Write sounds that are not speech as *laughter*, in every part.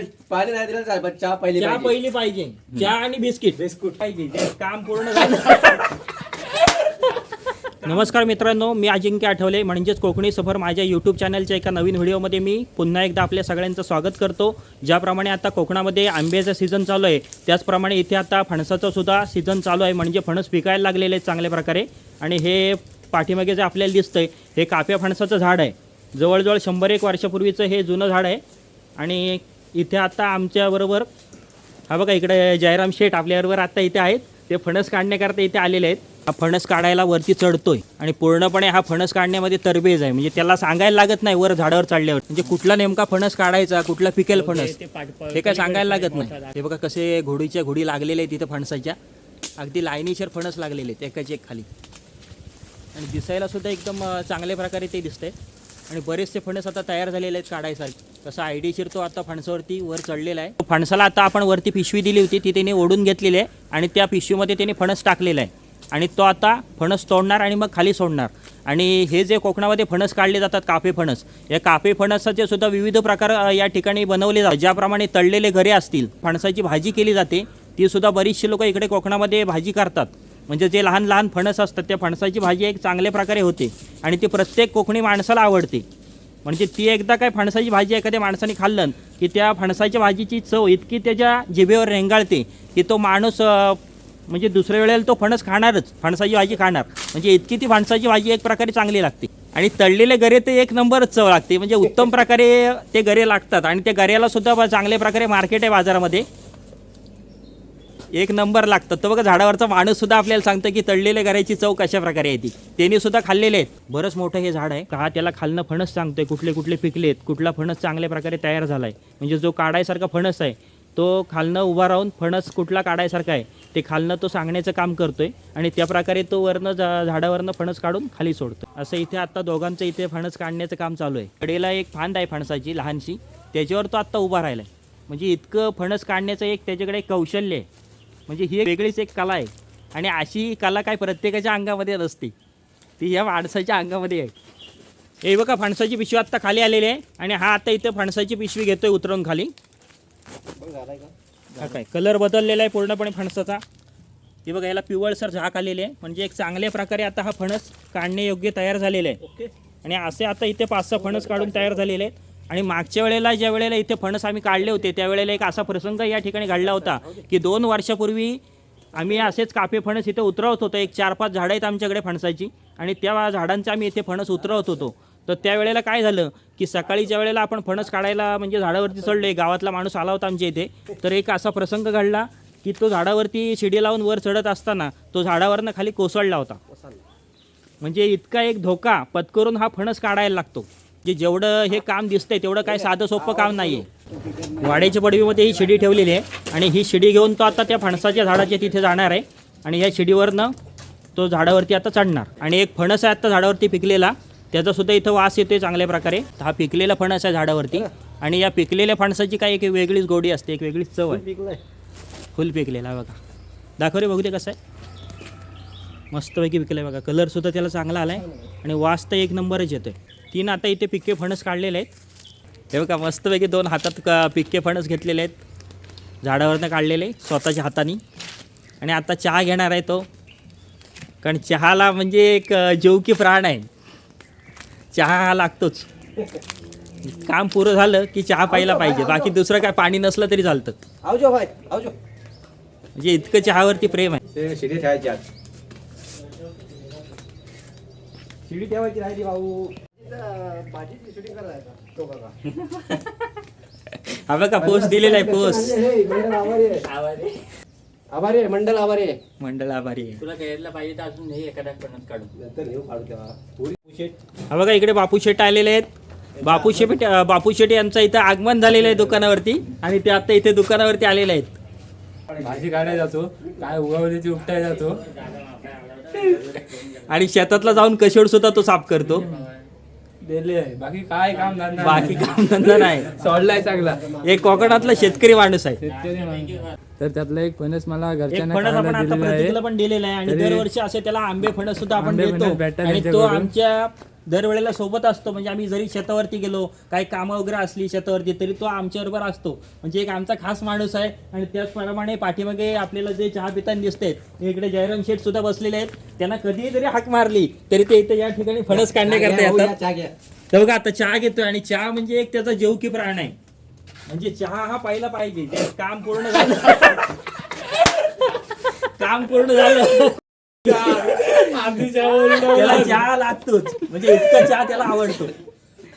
पाणी नाही दिलं चहा पहिली चहा पाहिजे. पहिली पाहिजे. चहा आणि बिस्किट. बिस्कुट. पाहिजे. काम पूर्ण झालं. *laughs* नमस्कार मित्रांनो मी अजिंक्य आठवले. म्हणजेच कोकणी सफर माझ्या यूट्यूब चॅनलच्या एका नवीन व्हिडिओमध्ये मी पुन्हा एकदा आपल्या सगळ्यांचं स्वागत करतो. ज्याप्रमाणे आता कोकणामध्ये आंब्याचा सीझन चालू आहे त्याचप्रमाणे इथे आता फणसाचं सुद्धा सीझन चालू आहे. म्हणजे फणस पिकायला लागलेले आहेत चांगल्या प्रकारे. आणि हे पाठीमागे जे आपल्याला दिसतंय हे काप्या फणसाचं झाड आहे. जवळजवळ शंभर एक वर्षापूर्वीचं हे जुनं झाड आहे. आणि इथे आता आमच्याबरोबर हा बघा इकडे जयराम शेठ आपल्याबरोबर आता इथे आहेत. ते फणस काढण्याकरता इथे आलेले आहेत. हा फणस काढायला वरती चढतोय आणि पूर्णपणे हा फणस काढण्यामध्ये तरबेज आहे. म्हणजे त्याला सांगायला लागत नाही वर झाडावर चढल्यावर म्हणजे कुठला नेमका फणस काढायचा कुठला पिकेल फणस हे काय सांगायला लागत नाही. हे बघा कसे घोडीच्या घोडी लागलेले आहेत तिथे फणसाच्या. अगदी लाईनीशर फणस लागलेले आहेत एकाच एक खाली. आणि दिसायला सुद्धा एकदम चांगल्या प्रकारे ते दिसतंय. आणि बरेचसे फणस आता तयार झालेले आहेत काढायसाठी तसा आयडीशीर तो आता फणसावरती वर चढलेला आहे. तो फणसाला आता आपण वरती पिशवी दिली होती ती त्याने ओढून घेतलेली आहे आणि त्या पिशवीमध्ये त्याने फणस टाकलेला आहे. आणि तो आता फणस तोडणार आणि मग खाली सोडणार. आणि हे जे कोकणामध्ये फणस काढले जातात काफे फणस या काफे फणसाचे सुद्धा विविध प्रकार या ठिकाणी बनवले जातात. ज्याप्रमाणे तळलेले घरे असतील फणसाची भाजी केली जाते ती सुद्धा बरीचशी लोक इकडे कोकणामध्ये भाजी करतात. म्हणजे जे लहान लहान फणस असतात त्या फणसाची भाजी एक चांगल्या प्रकारे होते आणि ती प्रत्येक कोकणी माणसाला आवडते. म्हणजे ती एकदा काय फणसाची भाजी एखाद्या माणसाने खाल्लं की त्या फणसाच्या भाजीची चव इतकी त्याच्या जिभेवर रेंगाळते की तो माणूस म्हणजे दुसऱ्या वेळेला तो फणस खाणारच फणसाची भाजी खाणार. म्हणजे इतकी ती फणसाची भाजी एक प्रकारे चांगली लागते. आणि तळलेले गरे ते एक नंबरच चव लागते. म्हणजे उत्तम प्रकारे ते गरे लागतात आणि त्या गऱ्याला सुद्धा चांगल्या प्रकारे मार्केट आहे बाजारामध्ये. एक नंबर लागतात तर बघा झाडावरचा माणूस सुद्धा आपल्याला सांगतो की तळलेल्या घराची चव कशा प्रकारे येते त्यांनी सुद्धा खाल्लेले आहेत. बरंच मोठं हे झाड आहे. का त्याला खालनं फणस सांगतोय. कुठले कुठले पिकलेत कुठला फणस चांगल्या प्रकारे तयार झाला आहे म्हणजे जो काढायसारखा फणस आहे तो खालनं उभा राहून फणस कुठला काढायसारखा आहे ते खालनं तो सांगण्याचं काम करतोय आणि त्या प्रकारे तो वरनं झाडावरनं फणस काढून खाली सोडतो. असं इथे आता दोघांचं इथे फणस काढण्याचं काम चालू आहे. कडेला एक फांद आहे फणसाची लहानशी. त्याच्यावर तो आत्ता उभा राहिला आहे म्हणजे इतकं फणस काढण्याचं एक त्याच्याकडे एक कौशल्य आहे. म्हणजे ही एक वेगळीच एक कला आहे. आणि अशी कला काय प्रत्येकाच्या अंगामध्ये नसते. ती ह्या माणसाच्या अंगामध्ये आहे. हे बघा फणसाची पिशवी आत्ता खाली आलेली आहे. आणि हा आता इथे फणसाची पिशवी घेतोय उतरवून खाली. हा काय कलर बदललेला आहे पूर्णपणे फणसाचा. हे बघा याला पिवळसर झाक आलेले आहे. म्हणजे एक चांगल्या प्रकारे आता हा फणस काढणे योग्य तयार झालेला आहे. आणि असे आता इथे पाच सहा फणस काढून तयार झालेले आहेत. आणि मागच्या वेळेला ज्या वेळेला इथे फणस आम्ही काढले होते त्यावेळेला एक असा प्रसंग या ठिकाणी घडला होता की दोन वर्षापूर्वी आम्ही असेच कापे फणस इथे उतरवत होतो. एक चार पाच झाडं आहेत आमच्याकडे फणसाची आणि त्या झाडांचं आम्ही इथे फणस उतरवत होतो. तर त्यावेळेला काय झालं की सकाळीच्या वेळेला आपण फणस काढायला म्हणजे झाडावरती चढले गावातला माणूस आला होता आमच्या इथे तर एक असा प्रसंग घडला की तो झाडावरती शिडी लावून वर चढत असताना तो झाडावरनं खाली कोसळला होता. म्हणजे इतका एक धोका पत्करून हा फणस काढायला लागतो. जे जेवढं हे काम दिसतंय तेवढं काय साधं सोपं काम नाही आहे वाड्याच्या पडवीमध्ये ही शिडी ठेवलेली आहे आणि ही शिडी घेऊन तो आता त्या फणसाच्या झाडाच्या तिथे जाणार आहे. आणि या शिडीवरनं तो झाडावरती आता चढणार. आणि एक फणस आहे आता झाडावरती पिकलेला. त्याचासुद्धा इथं वास येतोय चांगल्या प्रकारे. हा पिकलेला फणस आहे झाडावरती. आणि या पिकलेल्या फणसाची काही एक वेगळीच गोडी असते एक वेगळीच चव आहे. फुल पिकलेला आहे बघा. दाखव रे बघू दे कसं आहे. मस्तपैकी पिकलं आहे बघा कलरसुद्धा त्याला चांगला आला आहे आणि वास तर एक नंबरच येतो आहे तीन आता इथे पिक्के फणस काढलेले आहेत. हे बघा मस्तपैकी दोन हातात क पिक्के फणस घेतलेले आहेत. झाडावरनं काढलेले स्वतःच्या हाताने. आणि आता चहा घेणार आहे तो. कारण चहाला म्हणजे एक अ, जीव की प्राण आहे. चहा हा लागतोच. काम पुरं झालं की चहा प्यायला पाहिजे. बाकी दुसरं काय पाणी नसलं तरी चालतं. म्हणजे इतकं चहावरती प्रेम आहे. ते शिडी ठेवायची शिडी ठेवायची भाऊ. हा बघा पोस्ट दिलेला आहे पोस्ट. हे, आभारी आहे. मंडळ आभारी आहे मंडळ आभारी आहे. तुला घ्यायला पाहिजे तर अजून हे एखाद्या घेऊ काढू. हा बघा इकडे बापू शेट आलेले आहेत. बापू शेट बापू शेट यांचं इथं आगमन झालेलं आहे दुकानावरती आणि ते आता इथे दुकानावरती आलेले आहेत. भाजी काढायला जातो. काय उगवल्याची उपटायला जातो. आणि शेतातला जाऊन कशेड सुद्धा तो साफ करतो. दिले. बाकी काय काम धंदा बाकी काम धंदा नाही. सोडलाय चांगला. एक कोकणातला शेतकरी माणूस आहे. शेतकरी. तर त्यातला एक फणस मला एक घरच्यांना फणस आपण खायला आता दिलेला आहे. प्रतीकला पण दिलेला आहे आणि तरी- दरवर्षी असे त्याला आंबे फणस सुद्धा आपण आंबे फणस देतो भेटतात आणि तो त्यांच्याकडून. आमच्या दरवेळेला सोबत असतो. म्हणजे आम्ही जरी शेतावरती गेलो काही कामं वगैरे असली शेतावरती तरी तो आमच्याबरोबर असतो. म्हणजे एक आमचा खास माणूस आहे आणि त्याचप्रमाणे पाठीमागे आपल्याला जे चहा पिताना दिसते इकडे जयराम शेठ सुद्धा बसलेले आहेत. त्यांना कधीही जरी हाक मारली तरी ते इथे या ठिकाणी फणस काढण्याकरता येतात. तर बघा आता चहा घेतोय आणि चहा म्हणजे एक त्याचा जेव की प्राण आहे. म्हणजे चहा हा पाहिला पाहिजे. काम पूर्ण झालं *laughs* काम पूर्ण झालं आधी *laughs* त्याला चहा लागतोच. म्हणजे इतका चहा त्याला आवडतो.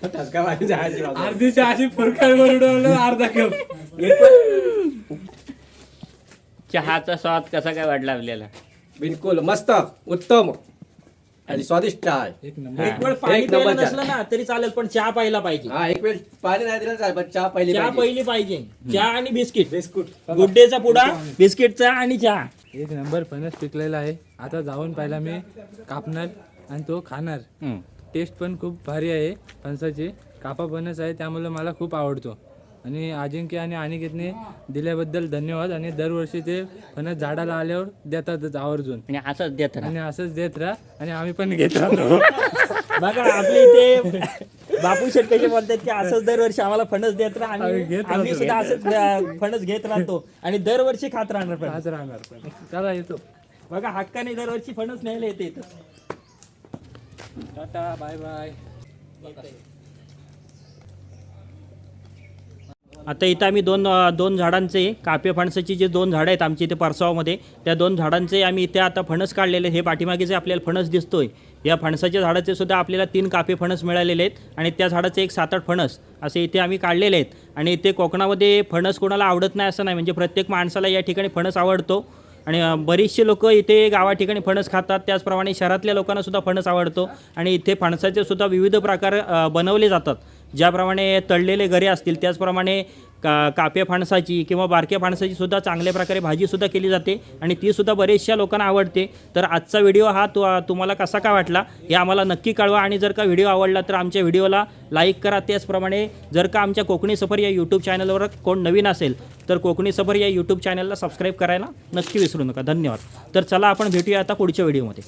ठसका मारून चहाची बाजू. अर्धी चहाची करून अर्धा कप. चहाचा स्वाद कसा काय वाटला आपल्याला? बिलकुल मस्त उत्तम. आणि स्वादिष्ट आहे एक नंबर. एक वेळ पाणी एक प्यायला नंबर चहा. नसलं ना तरी चालेल पण चहा प्यायला पाहिजे. हा एक वेळ पाणी नाही दिलं चालेल पण चहा पहिली चहा पाहिजे. पहिली पाहिजे. चहा आणि बिस्किट. बिस्कुट. गुड्डेचा पुडा बिस्किटचा आणि चहा. एक नंबर फणस पिकलेला आहे. आता जाऊन पहिला मी कापणार आणि तो खाणार. हम्म. टेस्ट पण खूप भारी आहे फणसाची. कापा फणस आहे त्यामुळे मला खूप आवडतो. आणि अजिंक्य आणि अनिकेतने दिल्याबद्दल धन्यवाद आणि दरवर्षी ते फणस झाडाला आल्यावर देतातच आवर्जून. आणि असंच देत ना आणि असंच देत राहा आणि आम्ही पण घेत राहतो. *laughs* बघा आपले इथे बापू शेट कसे बोलतात की असंच दरवर्षी आम्हाला फणस देत राहा आम्ही आम्ही राहतो. सुद्धा असंच फणस घेत राहतो. आणि दरवर्षी खात राहणार फणस आज राहणार पण चला येतो. बघा हक्काने दरवर्षी फणस न्यायला येते इथं. Tata bye bye. आता इथं आम्ही दोन दोन झाडांचे कापे फणसाची जे दोन झाडं आहेत आमच्या इथे परसावामध्ये त्या दोन झाडांचे आम्ही इथे आता फणस काढलेले. हे पाठीमागे जे आपल्याला फणस दिसतोय या फणसाच्या झाडाचे सुद्धा आपल्याला तीन कापे फणस मिळालेले आहेत आणि त्या झाडाचे एक सात आठ फणस असे इथे आम्ही काढलेले आहेत. आणि इथे कोकणामध्ये फणस कोणाला आवडत नाही असं नाही. म्हणजे प्रत्येक माणसाला या ठिकाणी फणस आवडतो. आणि बरेचसे लोक इथे गावा ठिकाणी फणस खातात. त्याचप्रमाणे शहरातल्या लोकांना सुद्धा फणस आवडतो. आणि इथे फणसाचे सुद्धा विविध प्रकार बनवले जातात. ज्याप्रमाणे तळलेले गरे असतील त्याचप्रमाणे का काप्या फणसाची किंवा बारक्या फणसाचीसुद्धा चांगल्या प्रकारे भाजीसुद्धा केली जाते आणि तीसुद्धा बरेचशा लोकांना आवडते. तर आजचा व्हिडिओ हा तु तुम्हाला कसा का वाटला हे आम्हाला नक्की कळवा आणि जर का व्हिडिओ आवडला तर आमच्या व्हिडिओला लाईक करा. त्याचप्रमाणे जर का आमच्या कोकणी सफर या यूट्यूब चॅनलवर कोण नवीन असेल तर कोकणी सफर या यूट्यूब चॅनलला सबस्क्राईब करायला नक्की विसरू नका. धन्यवाद. तर चला आपण भेटूया आता पुढच्या व्हिडिओमध्ये.